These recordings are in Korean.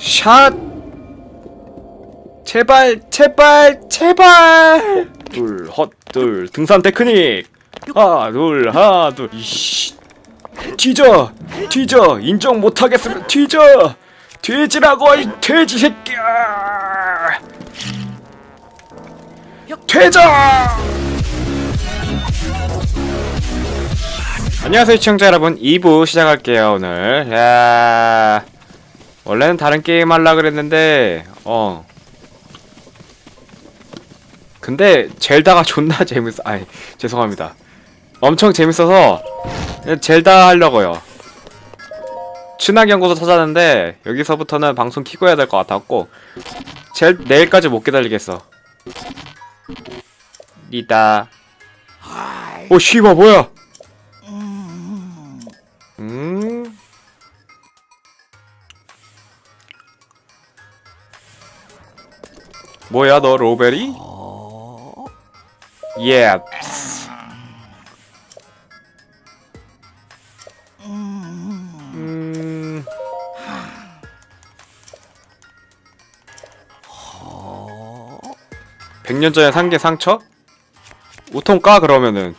샷! 제발 제발 제발! 둘 헛 둘 등산 테크닉! 하나 둘 하나 둘 이씨! 뒤져 뒤져! 인정 못하겠으면 뒤져! 뒤지라고 이 돼지 새끼야! 퇴져 안녕하세요 시청자 여러분. 2부 시작할게요 오늘. 야 원래는 다른 게임 하려 그랬는데 어. 근데 젤다가 존나 재밌어 아이 죄송합니다. 엄청 재밌어서 젤다 하려고요. 친화경구도 찾았는데 여기서부터는 방송 키고 해야 될 것 같았고 젤 내일까지 못 기다리겠어. 이다. 오 씨발 뭐야 뭐야 너 로베리? 예. 음. 백년 전에 산 게 상처? 우통 까 그러면은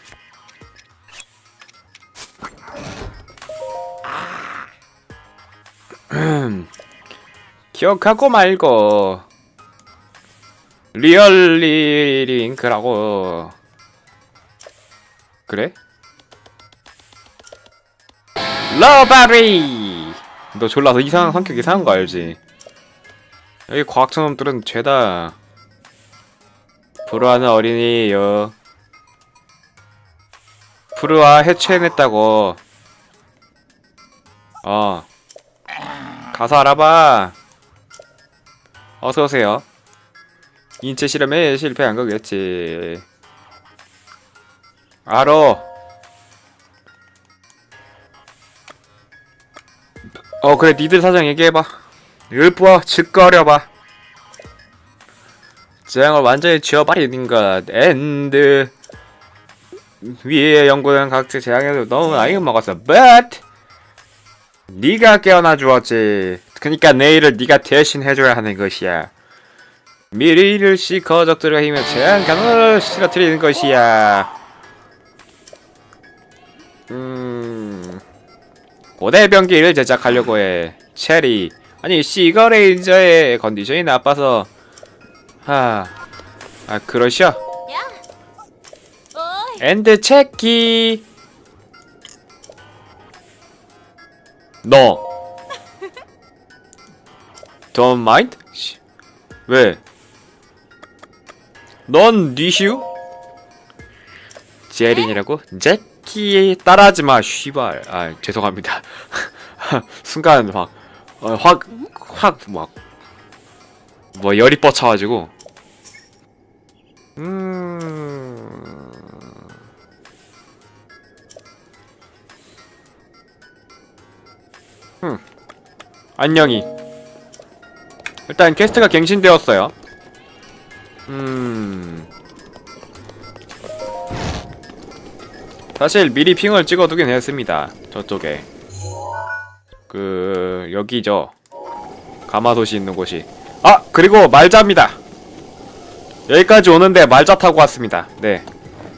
기억하고 말고 리얼리 링크라고. 그래? 러바리! 너 졸라서 이상한 성격 이상한 거 알지? 여기 과학처럼들은 죄다. 불화하는 어린이요. 불화 해체해냈다고. 어. 가서 알아봐. 어서오세요 인체 실험에 실패한 거겠지. 알어. 어 그래 니들 사정 얘기해봐. 율뿌어 즉거려봐. 재앙을 완전히 지워버리는 것. 엔드. 위에 연구는 각자 재앙에도 너무 나이 먹었어. But 네가 깨어나 주었지. 그니까 내일을 네가 대신 해줘야 하는 것이야. 미리를 씨 거적들과 힘에 제한 간호를 쓰러뜨리는 것이야. 음, 고대 병기를 제작하려고 해. 체리. 아니 시거레인저의 컨디션이 나빠서. 하, 아 그러셔. 엔드 체키. 너. Don't mind? 씨, 왜? 넌 니슈? 제린이라고? 제키 따라하지 마, 쉬발. 아, 죄송합니다. 순간 확, 어, 확, 확, 막, 뭐 열이 뻗쳐가지고. 음. 음. 안녕히. 일단 퀘스트가 갱신되었어요. 음. 사실 미리 핑을 찍어두긴 했습니다. 저쪽에. 그 여기죠. 가마솥이 있는 곳이. 아 그리고 말자입니다. 여기까지 오는데 말자 타고 왔습니다. 네.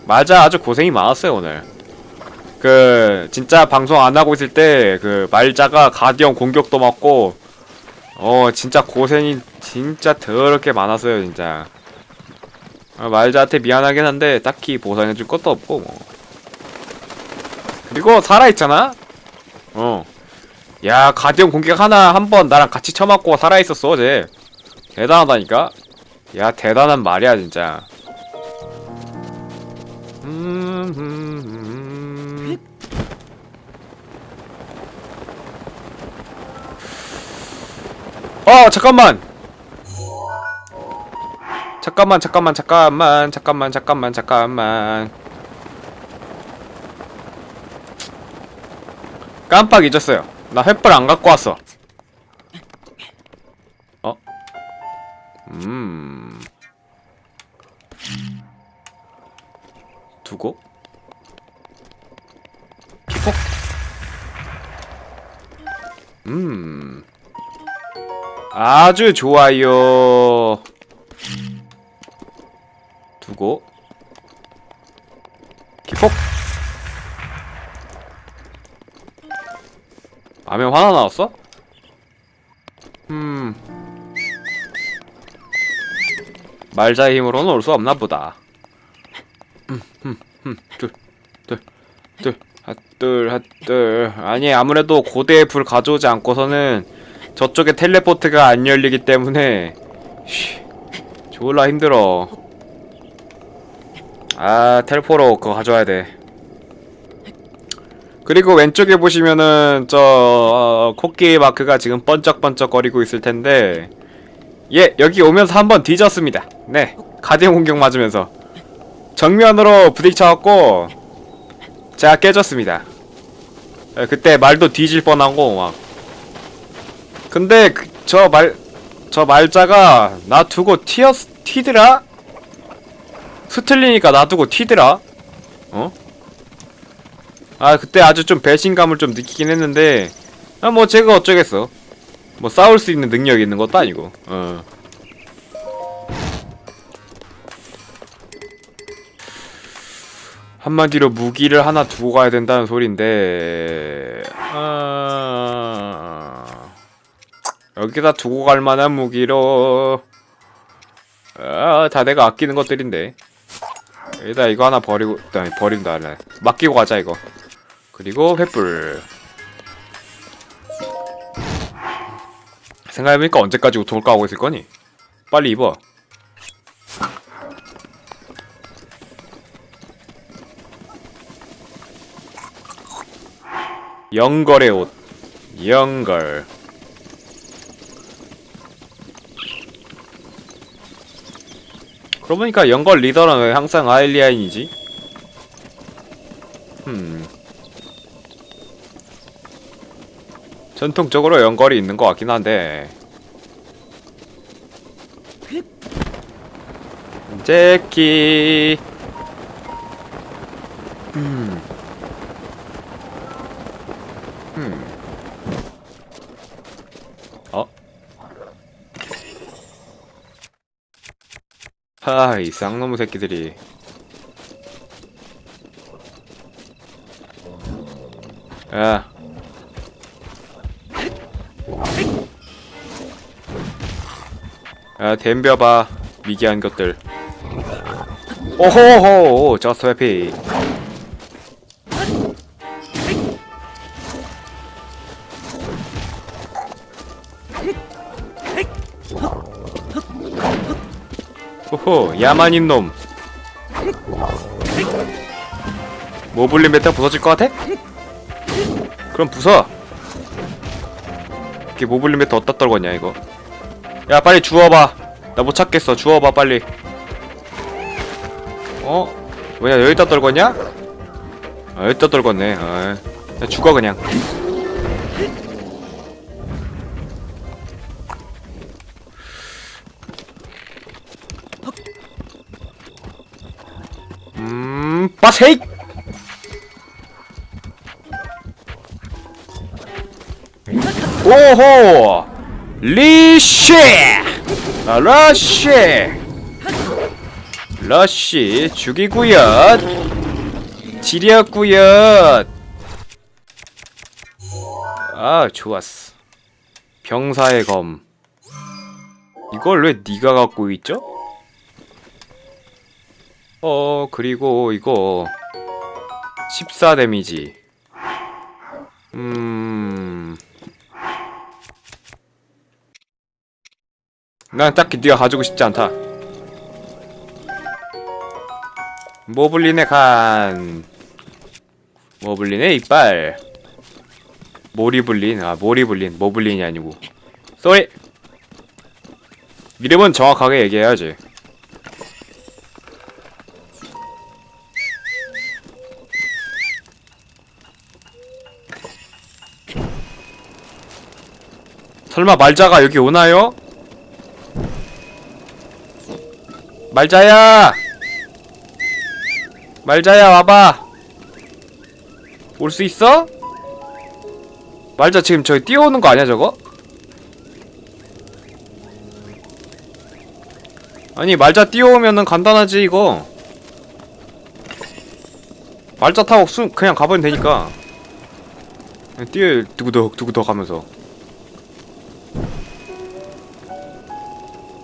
말자 아주 고생이 많았어요 오늘. 그 진짜 방송 안 하고 있을 때 그 말자가 가디언 공격도 맞고 어 진짜 고생이 진짜 더럽게 많았어요 진짜 아, 말자한테 미안하긴 한데 딱히 보상해줄 것도 없고 뭐. 그리고 살아있잖아? 어 야 가디언 공격 하나 한 번 나랑 같이 쳐맞고 살아있었어 어제. 대단하다니까? 야 대단한 말이야 진짜. 음, 음, 음. 어 잠깐만 잠깐만 잠깐만 잠깐만 잠깐만 잠깐만 잠깐만. 깜빡 잊었어요. 나 횃불 안 갖고 왔어. 어? 음. 두고 피폭? 음. 아주 좋아요. 말자의 힘으로는 올 수 없나 보다. 음, 음, 음, 둘, 둘, 둘, 핫둘, 핫둘. 아니, 아무래도 고대의 불 가져오지 않고서는 저쪽에 텔레포트가 안 열리기 때문에, 쉬, 졸라 힘들어. 아, 텔포로 그거 가져와야 돼. 그리고 왼쪽에 보시면은 저 어, 코끼리 마크가 지금 번쩍번쩍거리고 있을 텐데 예 여기 오면서 한번 뒤졌습니다 네 가디언 공격 맞으면서 정면으로 부딪혀갖고 제가 깨졌습니다. 예, 그때 말도 뒤질 뻔하고 막. 근데 저말 저 말자가 나 두고 튀었 튀더라? 스틀리니까 놔두고 튀더라? 어? 아 그때 아주 좀 배신감을 좀 느끼긴 했는데 아 뭐 제가 어쩌겠어. 뭐 싸울 수 있는 능력이 있는 것도 아니고 어 한마디로 무기를 하나 두고 가야 된다는 소린데. 아... 여기다 두고 갈 만한 무기로. 아, 다 내가 아끼는 것들인데. 여기다 이거 하나 버리고 아니 버린다 래. 맡기고 가자 이거. 그리고 횃불. 생각해보니까 언제까지 우통을 까고 있을 거니? 빨리 입어 영걸의 옷. 영걸. 그러고 보니까 영걸 리더는 왜 항상 아일리아인이지? 음 전통적으로 연걸이 있는 것 같긴 한데. 제키 하, 이 쌍놈의 새끼들이 야 야, 댐벼봐. 미개한 것들. 오호호! 저스트 해피. 호호, 야만인 놈. 모블린 메타 부서질 것 같아? 그럼 부서. 이렇게 모블린 메타 어디다 떨궜냐, 이거. 야 빨리 주워봐 나 못 찾겠어 주워봐 빨리 어? 뭐야 여기다 떨궜냐? 아 여기다 떨궜네 아, 야 죽어 그냥 세이 오호 리쉬! 아, 러쉬! 러쉬 죽이구요 지렸구요 아 좋았어 병사의 검 이걸 왜 네가 갖고 있죠? 어 그리고 이거 14 데미지 음... 난 딱히 네가 가지고 싶지 않다. 모블린의 간. 모블린의 이빨. 모리블린. 아, 모리블린. 모블린이 아니고. 쏘리! 이름은 정확하게 얘기해야지. 설마 말자가 여기 오나요? 말자야! 말자야 와봐! 올 수 있어? 말자 지금 저기 뛰어오는 거 아니야 저거? 아니 말자 뛰어오면은 간단하지 이거 말자 타고 수, 그냥 가버리면 되니까 뛰어 두구덕 두구덕 하면서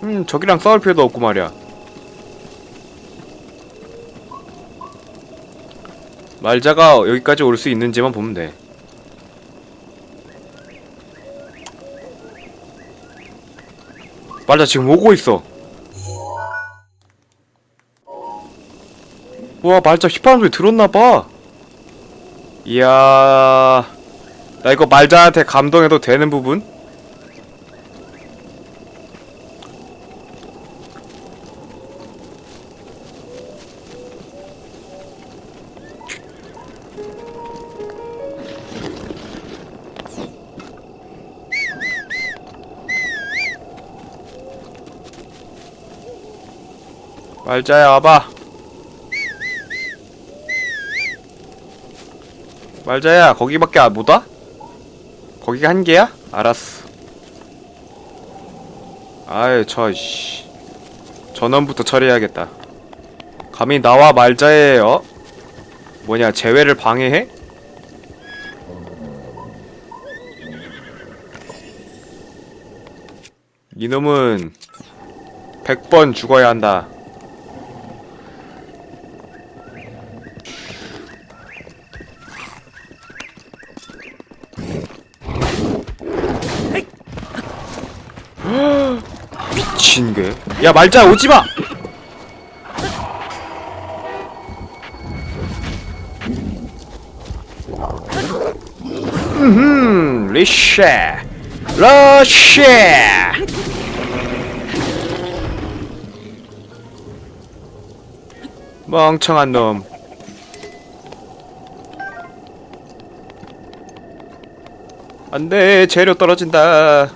음 저기랑 싸울 필요도 없고 말이야. 말자가 여기까지 올 수 있는지만 보면 돼. 말자 지금 오고 있어. 와 말자 휘파람 소리 들었나봐. 이야 나 이거 말자한테 감동해도 되는 부분? 말자야 와봐 말자야 거기밖에 안못 와? 거기가 한 개야? 알았어 아이 저씨 전원부터 처리해야겠다 감히 나와 말자의 어? 뭐냐 재회를 방해해? 이놈은 100번 죽어야 한다 미친 게. 야 말자 오지 마. 음, 리쉐, 러쉐. 멍청한 놈. 안돼 재료 떨어진다.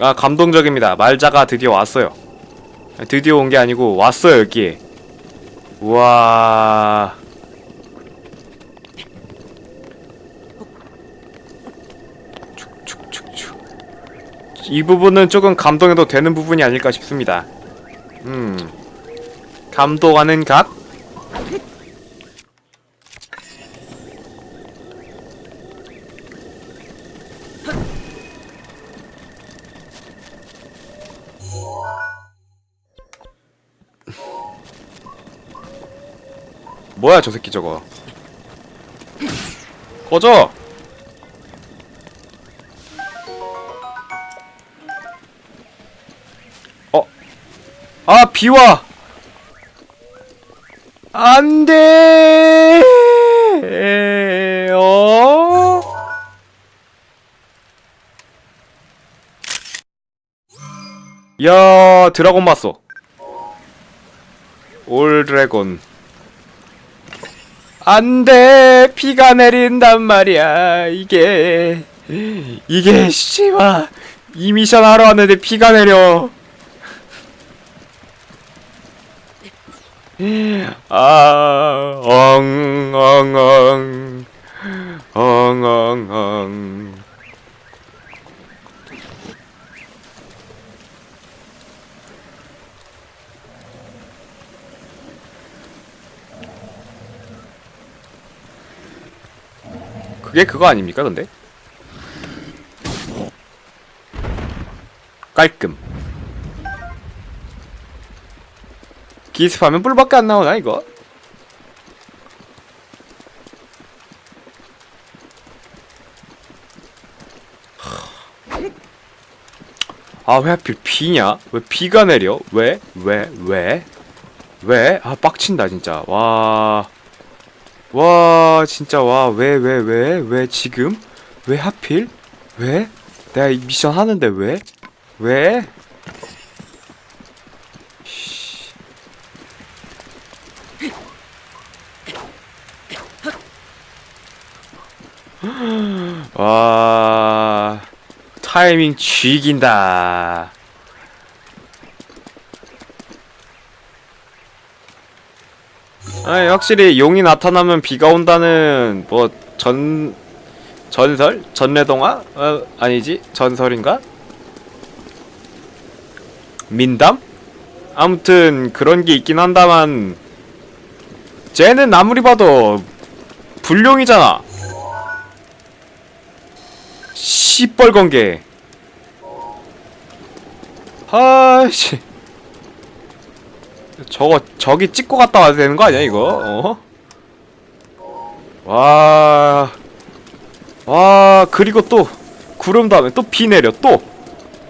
아 감동적입니다. 말자가 드디어 왔어요. 드디어 온 게 아니고 왔어요 여기에. 우와. 이 부분은 조금 감동해도 되는 부분이 아닐까 싶습니다. 음. 감동하는 각? 뭐야 저 새끼 저거? 꺼져! 어? 아 비와! 안돼! 어? 야 드라곤 봤어. 올 드래곤 안 돼. 비가 내린단 말이야. 이게 이게 씨발. 이 미션 하러 왔는데 비가 내려. 아 엉 엉 엉. 엉 엉 엉 그게 그거 아닙니까 근데? 깔끔 기습하면 뿔밖에 안 나오나 이거? 아왜 하필 비냐? 왜 비가 내려? 왜? 왜? 왜? 왜? 아 빡친다 진짜 와... 와 진짜 와. 왜 왜 왜? 왜 지금? 왜 하필? 왜? 내가 이 미션 하는데 왜? 왜? 씨. 와 타이밍 쥐긴다 아, 확실히 용이 나타나면 비가 온다는 뭐 전 전설? 전래동화? 어, 아니지? 전설인가? 민담? 아무튼 그런 게 있긴 한다만 쟤는 아무리 봐도 불룡이잖아. 시뻘건 게 아씨 저거 저기 찍고 갔다 와야 되는 거 아니야 이거? 어? 와, 와 그리고 또 구름 다음에 또 비 내려 또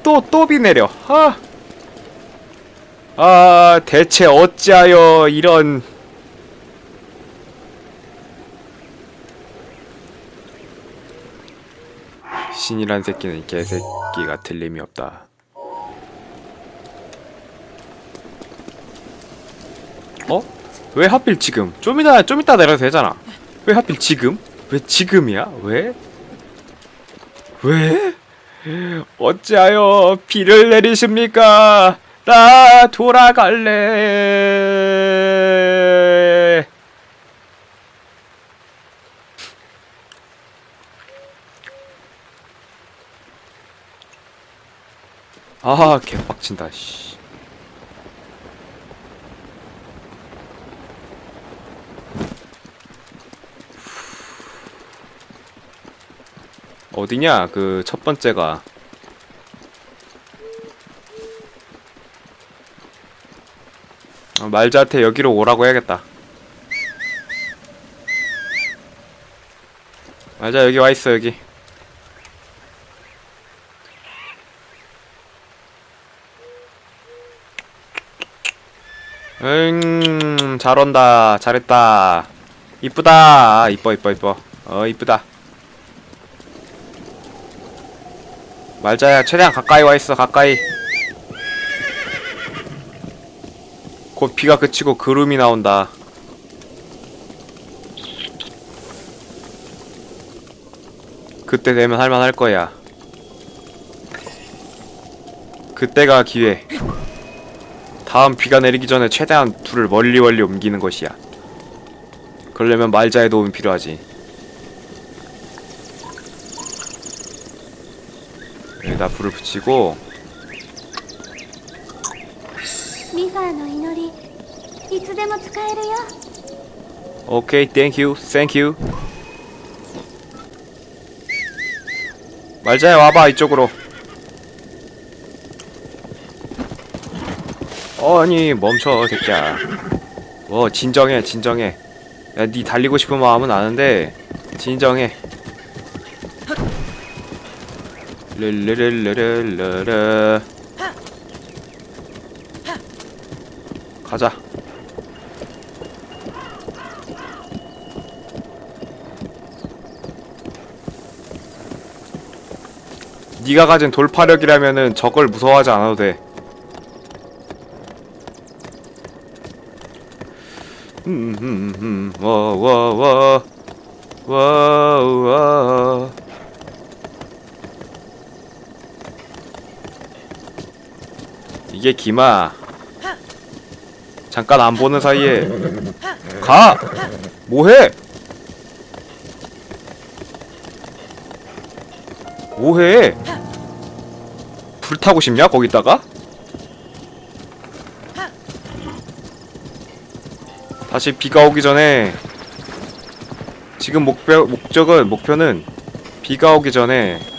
또 또 비 내려. 아, 아 대체 어찌하여 이런 신이란 새끼는 개새끼가 틀림이 없다. 어? 왜 하필 지금? 좀 이따 좀 이따 내려도 되잖아. 왜 하필 지금? 왜 지금이야? 왜? 왜? 어찌하여 비를 내리십니까? 나 돌아갈래. 아, 개빡친다, 씨. 어디냐? 그 첫 번째가 어, 말자한테 여기로 오라고 해야겠다. 말자 여기 와 있어 여기. 응, 잘 온다. 잘했다. 이쁘다. 이뻐, 이뻐, 이뻐. 어, 이쁘다. 말자야, 최대한 가까이 와 있어, 가까이. 곧 비가 그치고 구름이 나온다. 그때 되면 할만할 거야. 그때가 기회. 다음 비가 내리기 전에 최대한 둘을 멀리 멀리 옮기는 것이야. 그러려면 말자의 도움이 필요하지. 있습니다. 불을 붙이고. 오케이, 땡큐, 땡큐 말자야 와봐 이쪽으로. 어, 아니 멈춰 새끼야. 어 진정해 진정해. 야니 달리고 싶은 마음은 아는데 진정해. 르르르르르르. 가자. 네가 가진 돌파력이라면은 저걸 무서워하지 않아도 돼. 음, 와와와 와와 이게 기마. 잠깐 안 보는 사이에. 가! 뭐해? 뭐해? 불 타고 싶냐 거기다가? 다시 비가 오기 전에. 지금 목표 목적은 목표는 비가 오기 전에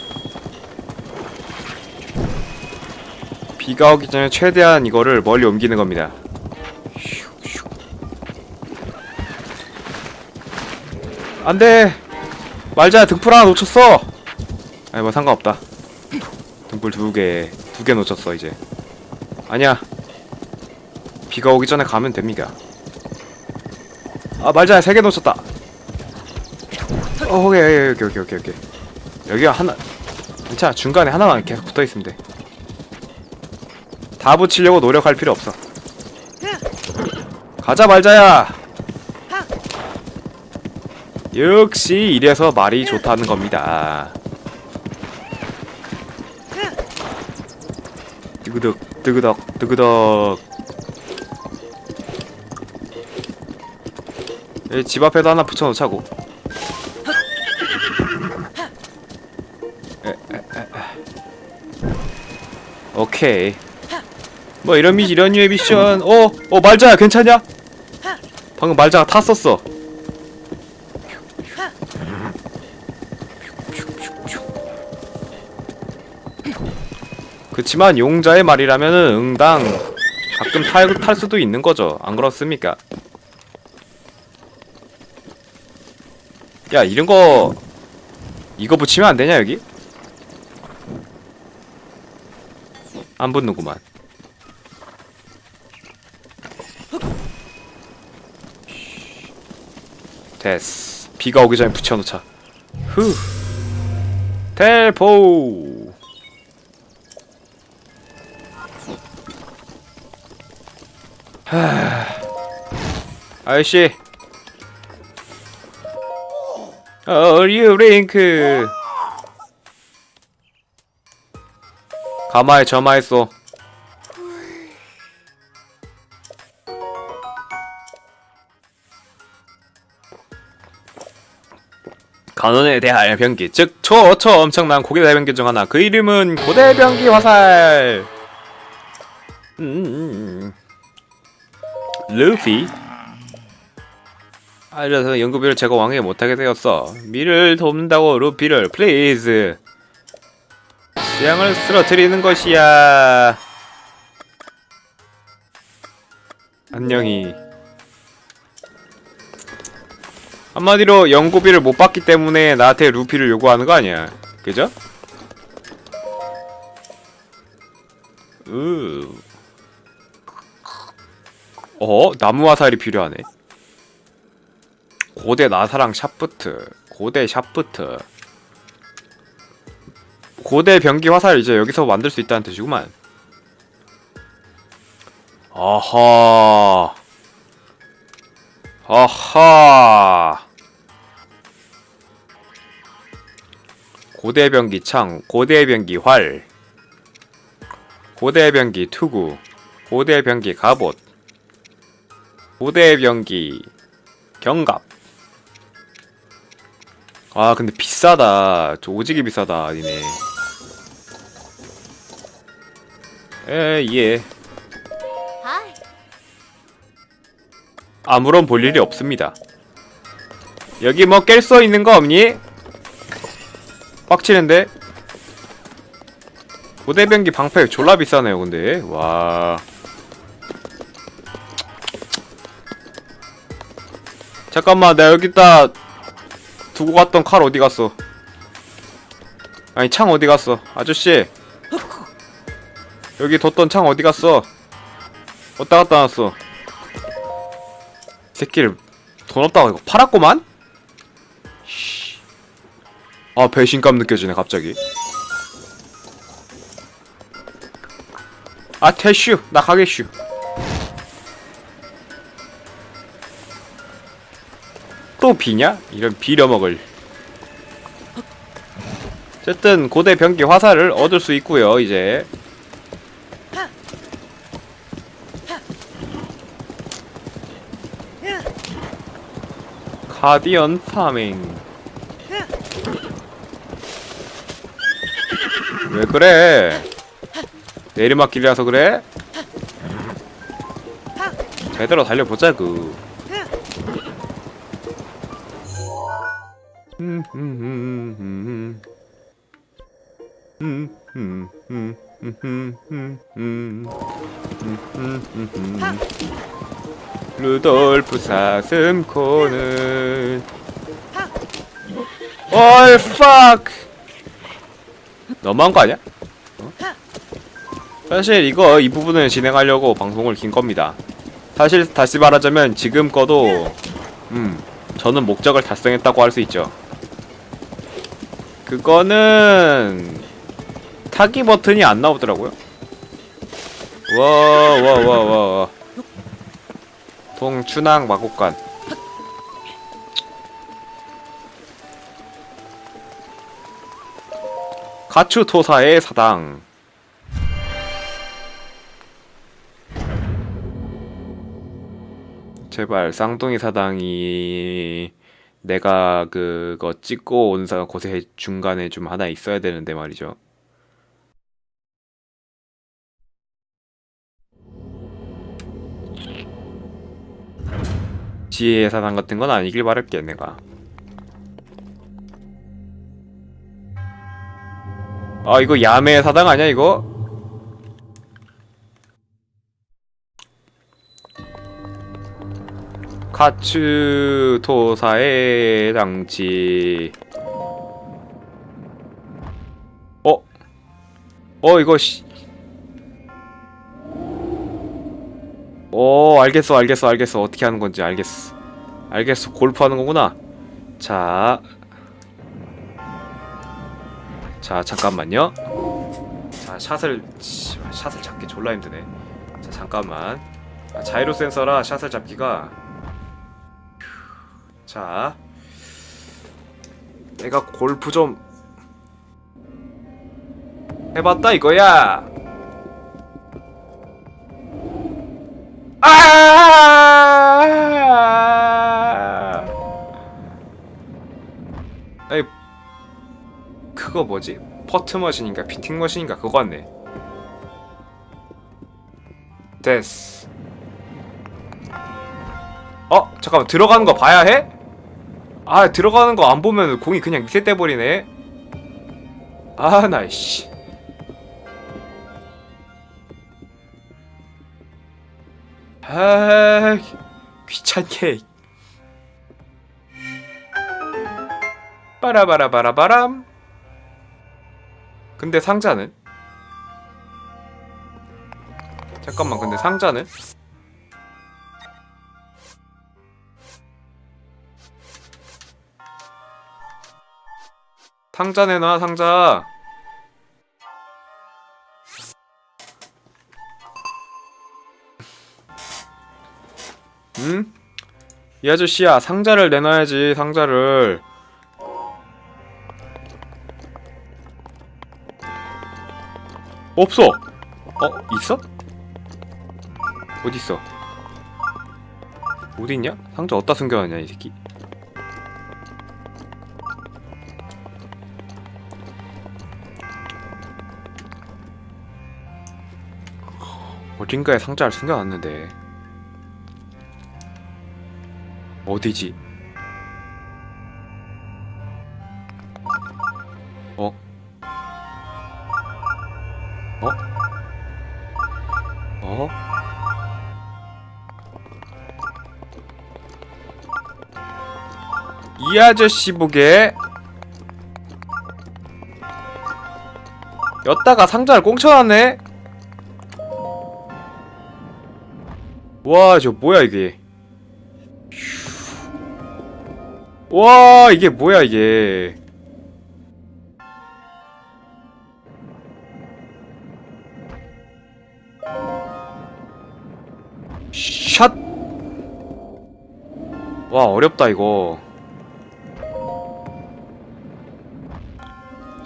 비가 오기 전에 최대한 이거를 멀리 옮기는 겁니다. 안 돼 말자 등불 하나 놓쳤어. 아니 뭐 상관없다. 등불 두 개, 두 개 놓쳤어 이제. 아니야. 비가 오기 전에 가면 됩니다. 아 말자 세 개 놓쳤다. 어, 오케이 오케이 오케이 오케이. 여기가 하나. 괜찮아 중간에 하나만 계속 붙어 있으면 돼. 다 붙이려고 노력할 필요 없어. 가자 말자야. 역시 이래서 말이 좋다는 겁니다. 뜨그덕 뜨그덕 뜨그덕 여기 집 앞에도 하나 붙여놓자고. 오케이. 뭐 이런 미 이런 류의 미션. 어, 어 말자야 괜찮냐? 방금 말자가 탔었어. 그치만 용자의 말이라면은 응당 가끔 탈, 탈 수도 있는 거죠. 안 그렇습니까? 야 이런 거 이거 붙이면 안 되냐 여기? 안 붙는구만. 됐어. 비가 오기 전에 붙여놓자. 후. 텔포. 하. 아저씨. 어류 링크. 가마에 점화했어. 간원에 대하여 변기. 즉 초초 엄청난 고대 대변기 중 하나. 그 이름은 고대 변기 화살. 음, 루피. 알려서 연구비를 제거 왕에게 못하게 되었어. 미를 돕는다고 루피를. 플리즈. 지향을 쓰러뜨리는 것이야. 안녕히 한마디로 연구비를 못 받기 때문에 나한테 루피를 요구하는 거 아니야 그죠? 으. 어? 나무 화살이 필요하네 고대 나사랑 샤프트 고대 샤프트 고대 변기 화살 이제 여기서 만들 수 있다는 뜻이구만 아하 아하. 고대 변기 창 고대 변기 활 고대 변기 투구 고대 변기 갑옷 고대 변기 경갑. 아 근데 비싸다. 저 오지게 비싸다 아니네. 에예 아무런 볼 일이 없습니다. 여기 뭐 깰 수 있는 거 없니? 빡치는데? 고대 변기 방패 졸라 비싸네요 근데. 와. 잠깐만 내가 여기다 두고 갔던 칼 어디 갔어? 아니 창 어디 갔어? 아저씨. 여기 뒀던 창 어디 갔어? 어디다 갖다 놨어. 이 새끼를 돈 없다고 이거 팔았구만? 씨. 아 배신감 느껴지네 갑자기 아 태슈 나 가겠슈 또 비냐? 이런 비려먹을 어쨌든 고대 변기 화살을 얻을 수 있고요 이제 가디언 파밍. 왜 그래? 내리막길이라서 그래? 제대로 달려보자구 루돌프 사슴코는 어이 팍 너무한 거 아니야? 어? 사실 이거 이 부분을 진행하려고 방송을 킨 겁니다. 사실 다시 말하자면 지금 거도 음 저는 목적을 달성했다고 할 수 있죠. 그거는 타기 버튼이 안 나오더라고요. 와와 동춘항 마곡간 가추토사의 사당 제발 쌍둥이 사당이 내가 그거 찍고 온 사- 곳에 중간에 좀 하나 있어야 되는데 말이죠. 지혜의 사당 같은 건 아니길 바랄게 내가. 아 이거 야매의 사당 아니야 이거? 카츠토사의 장치 어? 어 이거 씨 어, 알겠어, 알겠어, 알겠어. 어떻게 하는 건지 알겠어. 알겠어. 골프 하는 거구나. 자. 자, 잠깐만요. 자, 샷을, 씨, 샷을 잡기 졸라 힘드네. 자, 잠깐만. 아, 자이로 센서라 샷을 잡기가. 휴, 자. 내가 골프 좀 해봤다 이거야. 아! 그거 뭐지? 퍼트 머신인가 피팅 머신인가 그거 같네. 됐어. 어 잠깐만 들어가는 거 봐야 해? 아 들어가는 거 안 보면 공이 그냥 리셋돼 버리네. 아 나이씨. 아 귀찮게 빠라바라바라바람 근데 상자는? 잠깐만 근데 상자는? 상자 내놔 상자 응? 이 아저씨야 상자를 내놔야지 상자를 없어 어? 있어? 어딨어? 어딨냐? 상자 어디다 숨겨놨냐 이 새끼 어딘가에 상자를 숨겨놨는데 어디지? 이 아저씨 보게. 였다가 상자를 꽁쳐놨네. 와 저 뭐야 이게? 와 이게 뭐야 이게? 샷! 와 어렵다 이거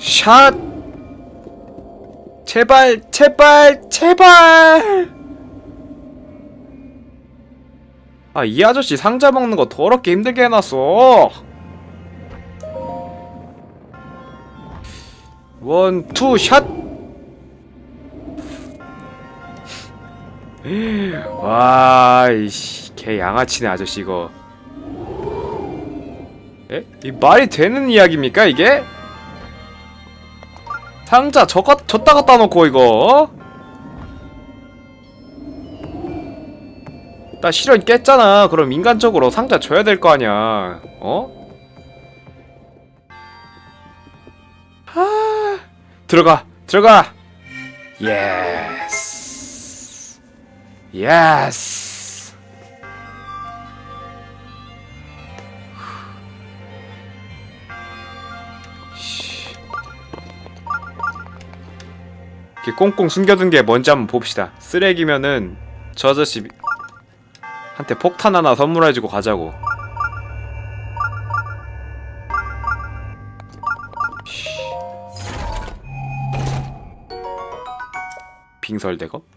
샷! 제발 제발 제발 아 이 아저씨 상자 먹는 거 더럽게 힘들게 해놨어 원, 투, 샷! 와, 이씨, 개 양아치네, 아저씨, 이거. 에? 이 말이 되는 이야기입니까, 이게? 상자 저가, 졌다 갖다 놓고, 이거, 어? 나 실현 깼잖아. 그럼 인간적으로 상자 줘야 될 거 아니야. 어? 아, 들어가, 들어가. 예스. 예스. 꽁꽁 숨겨둔 게 뭔지 한번 봅시다. 쓰레기면은 저 아저씨 한테 폭탄 하나 선물해주고 가자고. 빙설대거?